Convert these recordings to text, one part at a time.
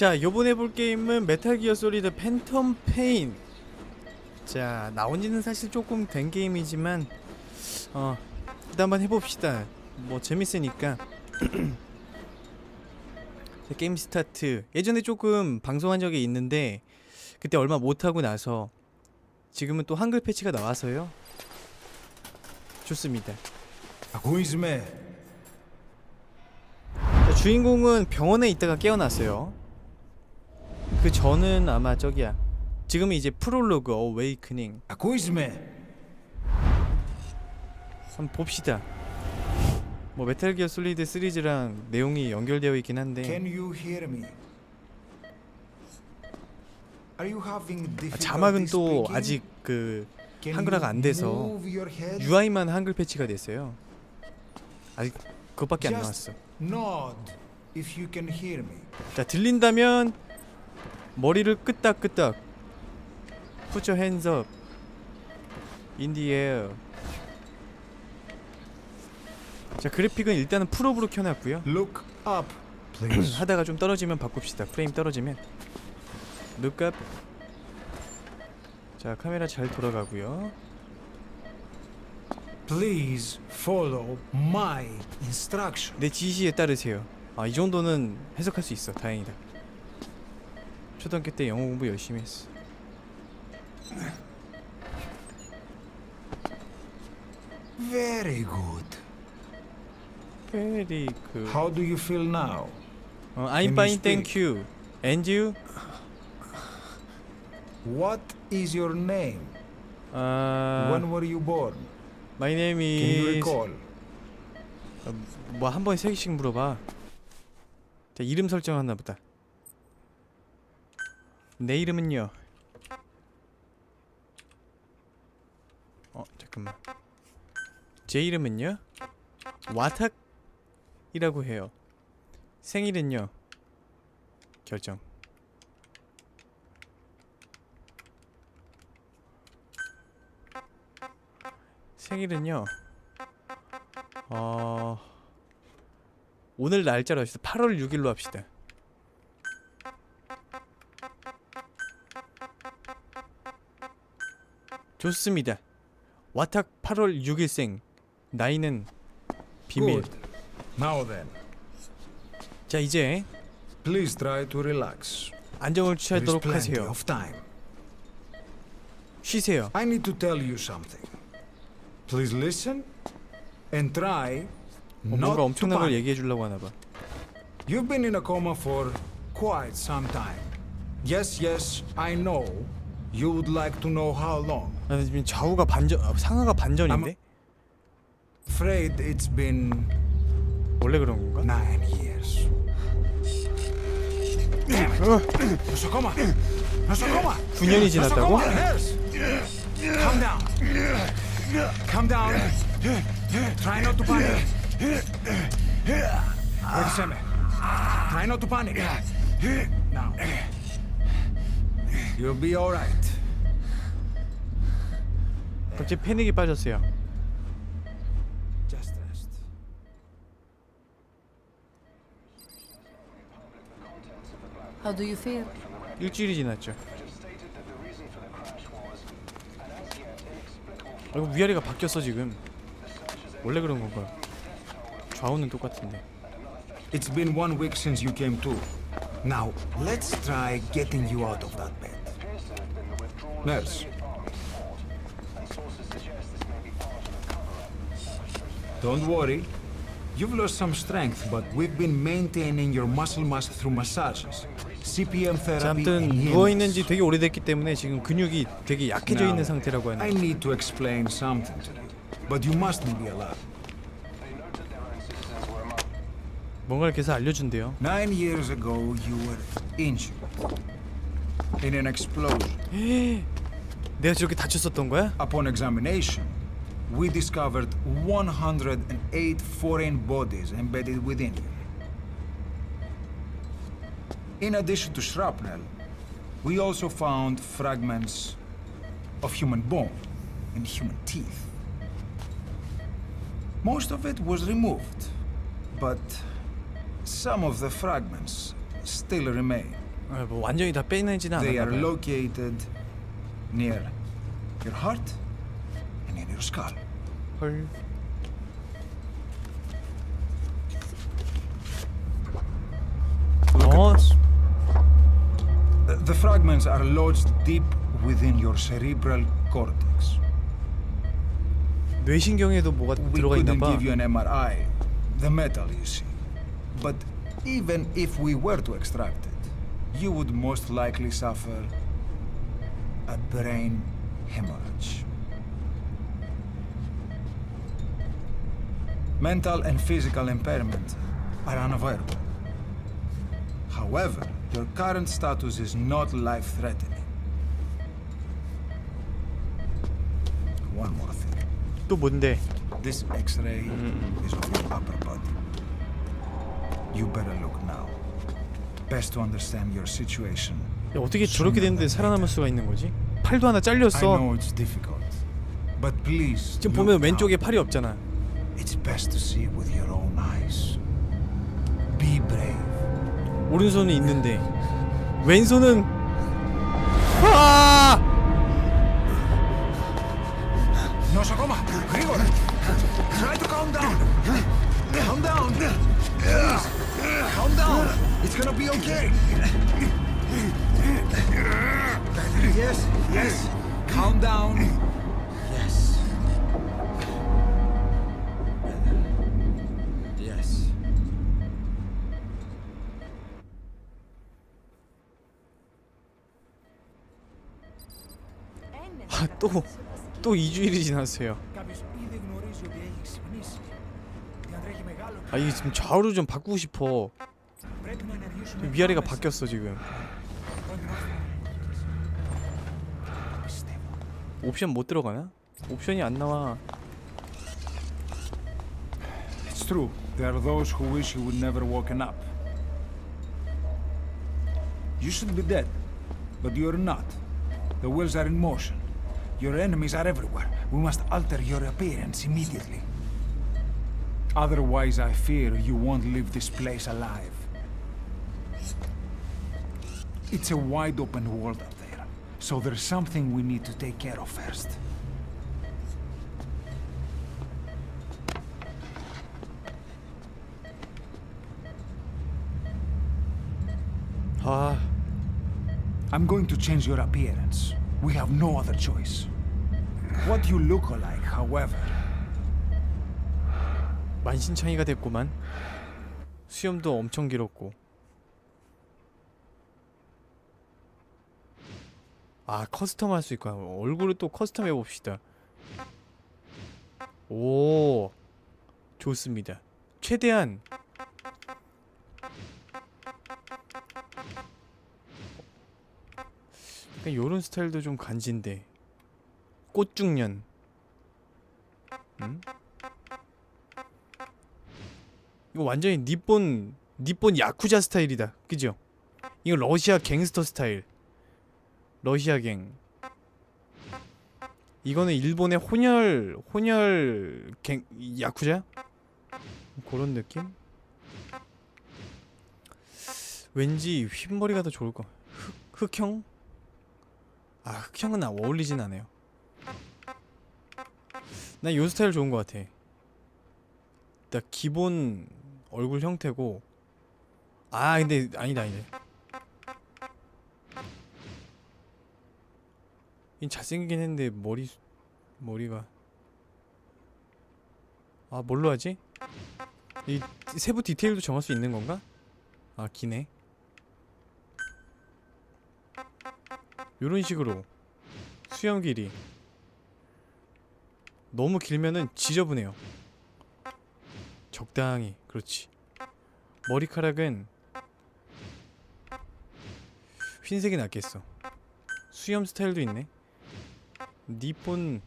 자, 요번에 볼 게임은 메탈 기어 솔리드 팬텀 페인. 자, 나온 지는 사실 조금 된 게임이지만 어, 일단 한번 해 봅시다. 뭐 재밌으니까. 자, 게임 스타트. 예전에 조금 방송한 적이 있는데 그때 얼마 못 하고 나서 지금은 또 한글 패치가 나와서요. 좋습니다. Is me? 자, 주인공은 병원에 있다가 깨어났어요. 그 전은 아마 저기야. 지금은 이제 프롤로그 어웨이크닝. Is me? 한번 봅시다. 뭐 메탈 기어 솔리드 시리즈랑 내용이 연결되어 있긴 한데 Can you hear me? Are you having 아, difficulty 자막은 또 speaking? 아직 그 Can 한글화가 you 안 돼서 move your head? UI만 한글 패치가 됐어요. 아직 그것밖에 안 나왔어. Nod if you can hear me. 자 들린다면 머리를 끄덕끄덕. Put your hands up in the air. 자 그래픽은 일단은 풀업으로 켜놨고요. Look up, please. 하다가 좀 떨어지면 바꿉시다. 프레임 떨어지면. Look up. 자 카메라 잘 돌아가고요. please follow my instruction. 내 지시에 따르세요. 아 이 정도는 해석할 수 있어. 다행이다. 초등학교 때 영어 공부 열심히 했어. Very good. Very good. How do you feel now? 어, I'm fine, thank you. And you? What is your name? 아, when were you born? my name Can you is recall? 뭐 한 번에 세 개씩 물어봐. 자 이름 설정하나 보다. 내 이름은요. 어 잠깐만. 제 이름은요. 와탁이라고 해요. 생일은요. 결정. 생일은요. 어 오늘 날짜로 합시다. 8월 6일로 합시다. 좋습니다. 와탁 8월 6일생 나이는 비밀. Good. Now then, 자 이제 please try to relax. 안정을 There is 취하도록 plenty 하세요. of time. 쉬세요. I need to tell you something. Please listen and try 어, not 뭔가 to 엄청난 걸 panic. 얘기해 주려고 하나 봐. You've been in a coma for quite some time. Yes, yes, I know. You would like to know how long. 아, 지금 좌우가 반전, 아, 상하가 반전인데? Afraid it's been 원래 그런 건가? nine years. Damn it! Nosocoma! Nosocoma! 9년이 지났다고? Nosocoma! Nurse! Calm down. Calm down. Try not to panic. Regiseme. Try not to panic. Now. You'll be alright. 갑자기 패닉이 빠졌어요. How do you feel? 일주일이 지났죠. 아이고 위아래가 바뀌었어 지금. 원래 그런 건가? 좌우는 똑같은데. It's been one week since you came to. Now, let's try getting you out of that bed. Nurse. Don't worry. You've lost some strength, but we've been maintaining your muscle mass through massages, CPM 자, therapy, 아무튼 and 누워 healings. 있는지 되게 오래됐기 때문에 지금 근육이 되게 약해져 있는 Now, 상태라고 I 하네. need to explain something to you, but you mustn't be alarmed. 뭔가를 계속 알려준대요. Nine years ago, you were injured in an explosion. 내가 저렇게 다쳤었던 거야? Upon examination, we discovered 108 foreign bodies embedded within you. In addition to shrapnel, we also found fragments of human bone and human teeth. Most of it was removed, but some of the fragments still remain. 아, 뭐 완전히 다 빼내지는 They 않았나 are 봐요. located near your heart and in your skull. 헐. Look 어, at this. The, the fragments are lodged deep within your cerebral cortex. 뇌신경에도 뭐가 We 들어가 있나 couldn't 봐. give you an MRI, the metal you see. But even if we were to extract it, you would most likely suffer a brain hemorrhage. Mental and physical impairment are unavoidable. However, your current status is not life threatening. One more thing. 또 뭔데? This X-ray is of your upper body. You better look now. Best to understand your situation. 야, 어떻게 저렇게 됐는데 살아남을 수가 있는 거지? 팔도 하나 I 잘렸어. know it's difficult, but please. 지금 look 보면 now. 왼쪽에 팔이 없잖아. It's best to see it with your own eyes. Be brave. 오른손은 있는데 왼손은 아! Nosokoma, Grigor. Try to calm down. Calm down. Please, calm down. It's gonna be okay. Yes, yes. Calm down. 또, 또 2주일이 지났어요. 아, 이게 지금 좌우로 좀 바꾸고 싶어. 위아래가 바뀌었어, 지금. 옵션 못 들어가나? 옵션이 안 나와. It's true. There are those who wish you would never woken up. You should be dead, but you're not. The wheels are in motion. Your enemies are everywhere. We must alter your appearance immediately. Otherwise, I fear you won't leave this place alive. It's a wide open world up there, so there's something we need to take care of first. 아, I'm going to change your appearance. We have no other choice. What you look like, however, 만신창이가 됐구만. 수염도 엄청 길었고. 아, 커스텀 할 수 있구나. 얼굴을 또 커스텀 해봅시다. 오, 좋습니다. 최대한 약간 요런 스타일도 좀 간지인데 꽃중년 음? 이거 완전히 니폰 니폰 야쿠자 스타일이다 그죠? 이거 러시아 갱스터 스타일 러시아 갱 이거는 일본의 혼혈 혼혈 갱 야쿠자? 그런 느낌? 왠지 흰머리가 더 좋을 거 흑, 흑형? 아 흑형은 나 어울리진 않아요. 난 요 스타일 좋은 것 같아. 나 기본 얼굴 형태고. 아 근데 아니다 아니다. 이 잘생기긴 했는데 머리 수- 머리가. 아 뭘로 하지? 이 세부 디테일도 정할 수 있는 건가? 아 기네 요런 식으로 수염 길이 너무 길면은 지저분해요. 적당히 그렇지. 머리카락은 흰색이 낫겠어. 수염 스타일도 있네. 니폰.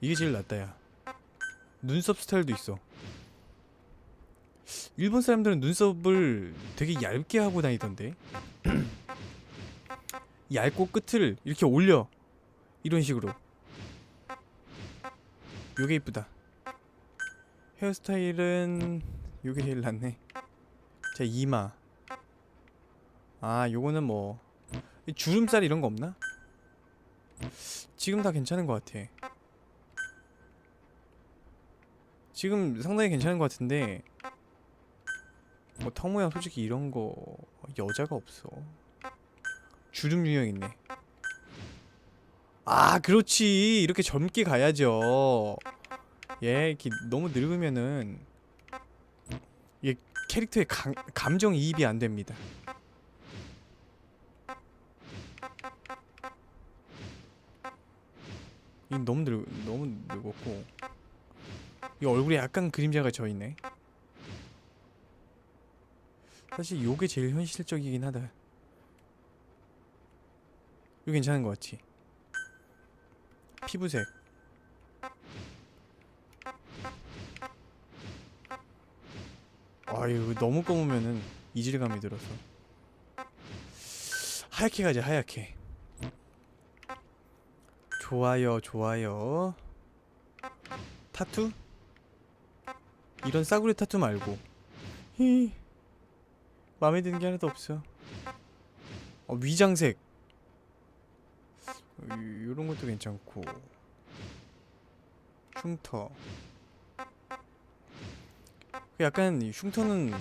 이게 제일 낫다 야. 눈썹 스타일도 있어 일본 사람들은 눈썹을 되게 얇게 하고 다니던데. 얇고 끝을 이렇게 올려. 이런 식으로. 요게 이쁘다. 헤어스타일은 요게 제일 낫네. 자 이마. 아 요거는 뭐. 주름살 이런 거 없나? 지금 다 괜찮은 것 같아. 지금 상당히 괜찮은 것 같은데 뭐 턱 모양 솔직히 이런 거 여자가 없어. 주름 유형 있네. 아 그렇지. 이렇게 젊게 가야죠. 얘 이렇게 너무 늙으면은 얘 캐릭터의 감, 감정 이입이 안 됩니다. 이 너무 늙 너무 늙었고. 이 얼굴에 약간 그림자가 져 있네. 사실 요게 제일 현실적이긴 하다. 이거 괜찮은 것 같지? 피부색. 아유 너무 검으면은 이질감이 들어서 하얗게 가자 하얗게. 좋아요 좋아요. 타투? 이런 싸구려 타투 말고 히 마음에 드는 게 하나도 없어. 어, 위장색. 어, 이런 것도 괜찮고. 흉터. 그 약간 이 흉터는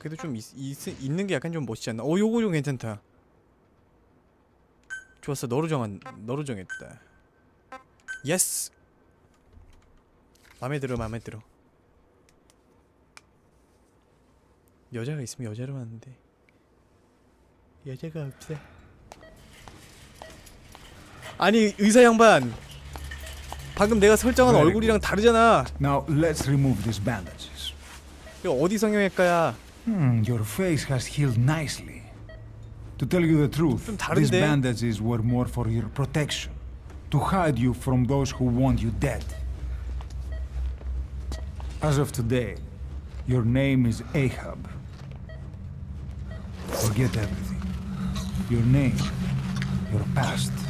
그래도 좀 있, 있, 있는 게 약간 좀 멋있지 않나? 어 요거 좀 괜찮다. 좋았어. 너로 정한 너로 정했다. 예스 마음에 들어 마음에 들어 여자가 있으면 여자로 하는데 여자가 없어 아니 의사 양반 방금 내가 설정한 Very 얼굴이랑 다르잖아 Now let's remove these bandages. 이거 어디 성형외과야 Hmm, your face has healed nicely. To tell you the truth, 좀 these 다른데? bandages were more for your protection. To hide you from those who want you dead. As of today, your name is Ahab. Forget everything. Your name, your past.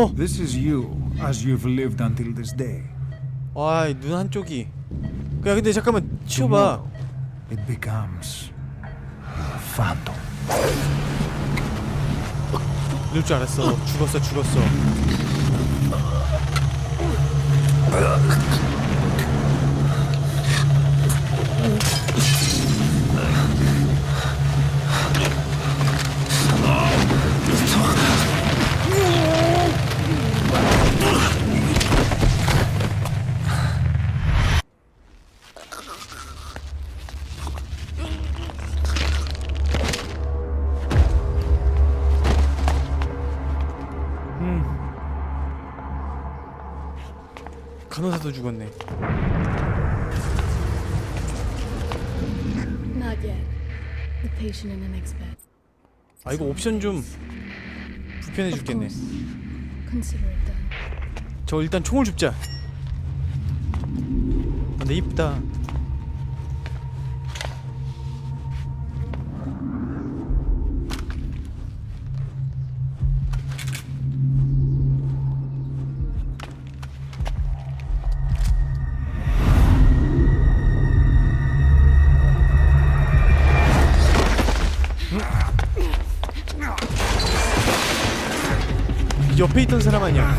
어! This is you, as you've lived until this day. 와이 눈 한쪽이 야 근데 잠깐만 치워봐 Tomorrow, it becomes phantom. 이럴 줄 알았어 죽었어 죽었어 간호사도 죽었네 Not yet. The patient in the next bed. 아 이거 옵션 좀 불편해 Of 죽겠네 course. Consider it done. 저 일단 총을 줍자 아, 근데 이쁘다 옆에 있던 사람 아니야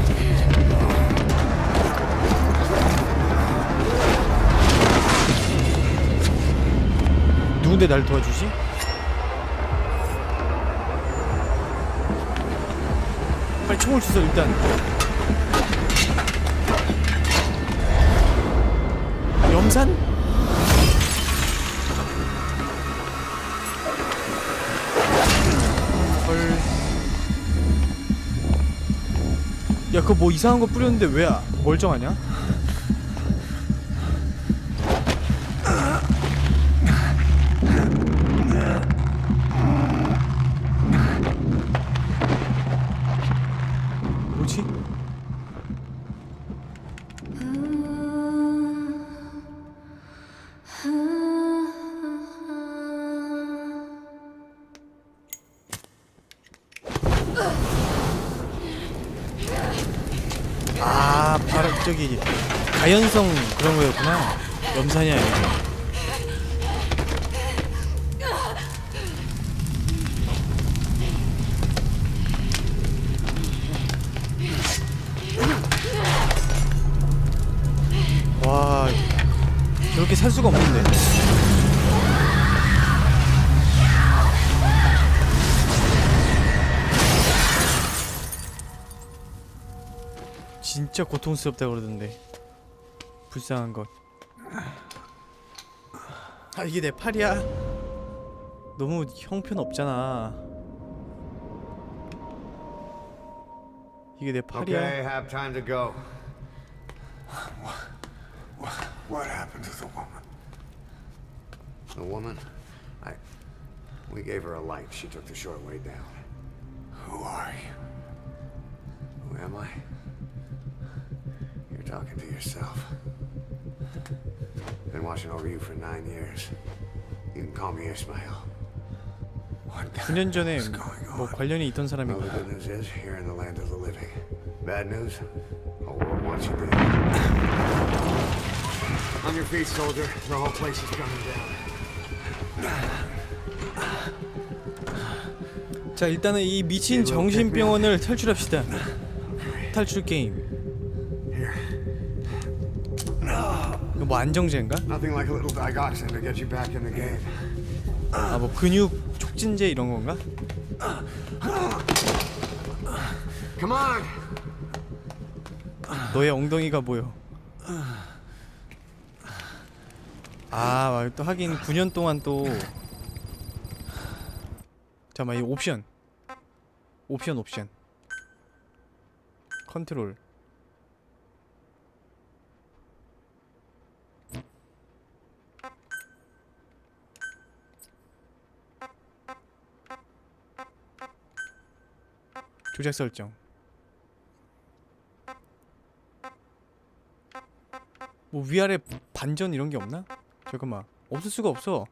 누군데 날 도와주지? 빨리 총을 주소 일단 염산? 야 그거 뭐 이상한 거 뿌렸는데 왜 아- 멀쩡하냐? 바로 저기 가연성 그런 거였구나. 염산이 아니고. 와, 저렇게 살 수가 없는데. 진짜 고통스럽다 그러던데. 불쌍한 것. 아 이게 내 팔이야. 너무 형편 없잖아. 이게 내 팔이야. Okay, have time to go. What happened to the woman? The woman, I. We gave her a light. She took the short way down. Who are you? Who am I? Talking to yourself. Been watching over you for nine years. You can call me Ismail. What 9년 전에 is going 뭐 on? 관련이 있던 사람이구나. good news is, you're in the land of the living. Bad news? The world wants you dead. On your feet, soldier. The whole place is coming down. 자 일단은 이 미친 정신병원을 탈출합시다. 탈출 게임. 뭐 안정제인가? Nothing like a little digoxin to get you back in the game. 아 뭐 근육 촉진제 이런 건가? Come on! 너의 엉덩이가 보여. 아, 또 하긴 9년 동안 또 잠깐만 이 옵션. 옵션 옵션. 컨트롤. 조작 설정. 뭐 위아래 반전 이런 게 없나? 잠깐만 없을 수가 없어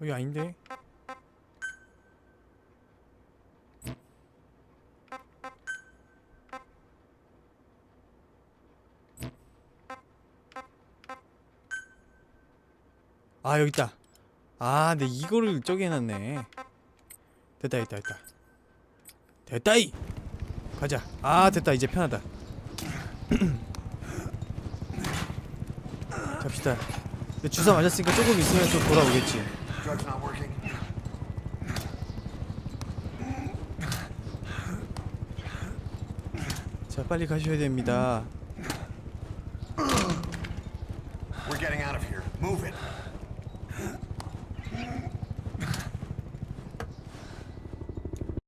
여기 아닌데 아 여기 있다. 아, 근데 이거를 저기 해놨네. 됐다, 됐다, 됐다. 됐다이. 가자. 아, 됐다. 이제 편하다. 근데 주사 맞았으니까 조금 있으면 또 돌아오겠지. 자, 빨리 가셔야 됩니다.